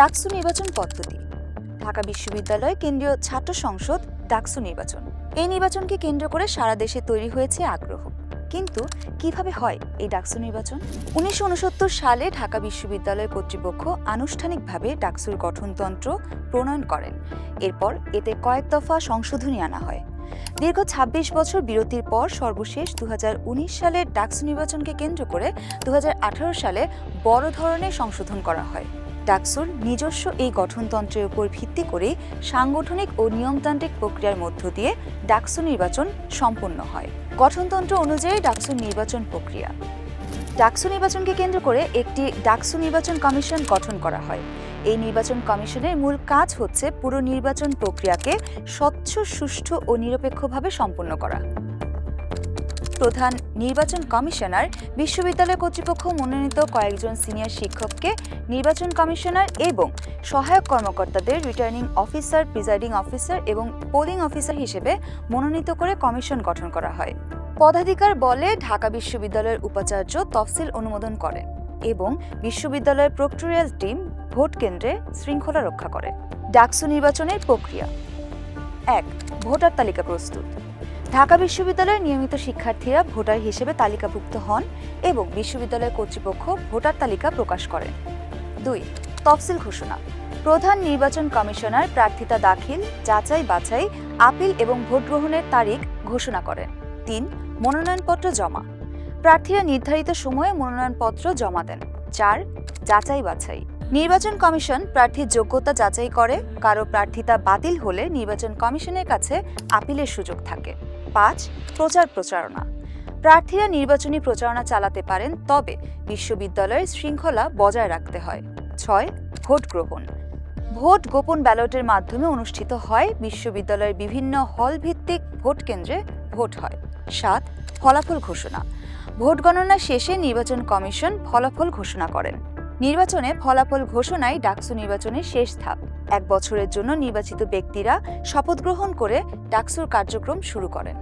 ডাকসু নির্বাচন পদ্ধতি। ঢাকা বিশ্ববিদ্যালয় কেন্দ্রীয় ছাত্র সংসদ ডাকসু নির্বাচন। এই নির্বাচনকে কেন্দ্র করে সারা দেশে তৈরি হয়েছে আগ্রহ। কিন্তু কীভাবে হয় এই ডাকসু নির্বাচন? উনিশশো উনসত্তর সালে ঢাকা বিশ্ববিদ্যালয় কর্তৃপক্ষ আনুষ্ঠানিকভাবে ডাকসুর গঠনতন্ত্র প্রণয়ন করেন। এরপর এতে কয়েক দফা সংশোধনী আনা হয়। দীর্ঘ ২৬ বছর বিরতির পর সর্বশেষ দু সালের ডাকসু নির্বাচনকে কেন্দ্র করে দু হাজার আঠারো সালে বড় ধরনের সংশোধন করা হয়। ডাকসুর নিজস্ব এই গঠনতন্ত্রের উপর ভিত্তি করে সাংগঠনিক ও নিয়মতান্ত্রিক প্রক্রিয়ার মধ্য দিয়ে ডাকসু নির্বাচন সম্পন্ন হয়। গঠনতন্ত্র অনুযায়ী ডাকসুর নির্বাচন প্রক্রিয়া। ডাকসু নির্বাচনকে কেন্দ্র করে একটি ডাকসু নির্বাচন কমিশন গঠন করা হয়। এই নির্বাচন কমিশনের মূল কাজ হচ্ছে পুরো নির্বাচন প্রক্রিয়াকে স্বচ্ছ, সুষ্ঠু ও নিরপেক্ষভাবে সম্পন্ন করা। প্রধান নির্বাচন কমিশনার বিশ্ববিদ্যালয় কর্তৃপক্ষ মনোনীত কয়েকজন সিনিয়র শিক্ষককে নির্বাচন কমিশনার এবং সহায়ক কর্মকর্তাদের রিটার্নিং অফিসার প্রিজাইডিং অফিসার এবং পোলিং অফিসার হিসেবে মনোনীত করে কমিশন গঠন করা হয়। পদাধিকার বলে ঢাকা বিশ্ববিদ্যালয়ের উপাচার্য তফসিল অনুমোদন করেন এবং বিশ্ববিদ্যালয়ের প্রক্টোরিয়াল টিম ভোট কেন্দ্রে শৃঙ্খলা রক্ষা করে। ডাকসু নির্বাচনের প্রক্রিয়া। এক, ভোটার তালিকা প্রস্তুত। ঢাকা বিশ্ববিদ্যালয়ের নিয়মিত শিক্ষার্থীরা ভোটার হিসেবে তালিকাভুক্ত হন এবং বিশ্ববিদ্যালয় কর্তৃপক্ষ ভোটার তালিকা প্রকাশ করেন। দুই, তফসিল ঘোষণা। প্রধান নির্বাচন কমিশনার প্রার্থিতা দাখিল, যাচাই বাছাই, আপিল এবং ভোট গ্রহণের তারিখ ঘোষণা করেন। তিন, মনোনয়নপত্র জমা। প্রার্থীরা নির্ধারিত সময়ে মনোনয়নপত্র জমা দেন। চার, যাচাই বাছাই। নির্বাচন কমিশন প্রার্থীর যোগ্যতা যাচাই করে, কারও প্রার্থিতা বাতিল হলে নির্বাচন কমিশনের কাছে আপিলের সুযোগ থাকে। পাঁচ, প্রচার প্রচারণা। প্রার্থীরা নির্বাচনী প্রচারণা চালাতে পারেন, তবে বিশ্ববিদ্যালয়ের শৃঙ্খলা বজায় রাখতে হয়। ছয়, ভোট গ্রহণ। ভোট গোপন ব্যালটের মাধ্যমে অনুষ্ঠিত হয়, বিশ্ববিদ্যালয়ের বিভিন্ন হল ভিত্তিক ভোট কেন্দ্রে ভোট হয়। সাত, ফলাফল ঘোষণা। ভোট গণনা শেষে নির্বাচন কমিশন ফলাফল ঘোষণা করেন। নির্বাচনে ফলাফল ঘোষণাই ডাকসু নির্বাচনের শেষ ধাপ। এক বছরের জন্য নির্বাচিত ব্যক্তিরা শপথ গ্রহণ করে ডাকসুর কার্যক্রম শুরু করেন।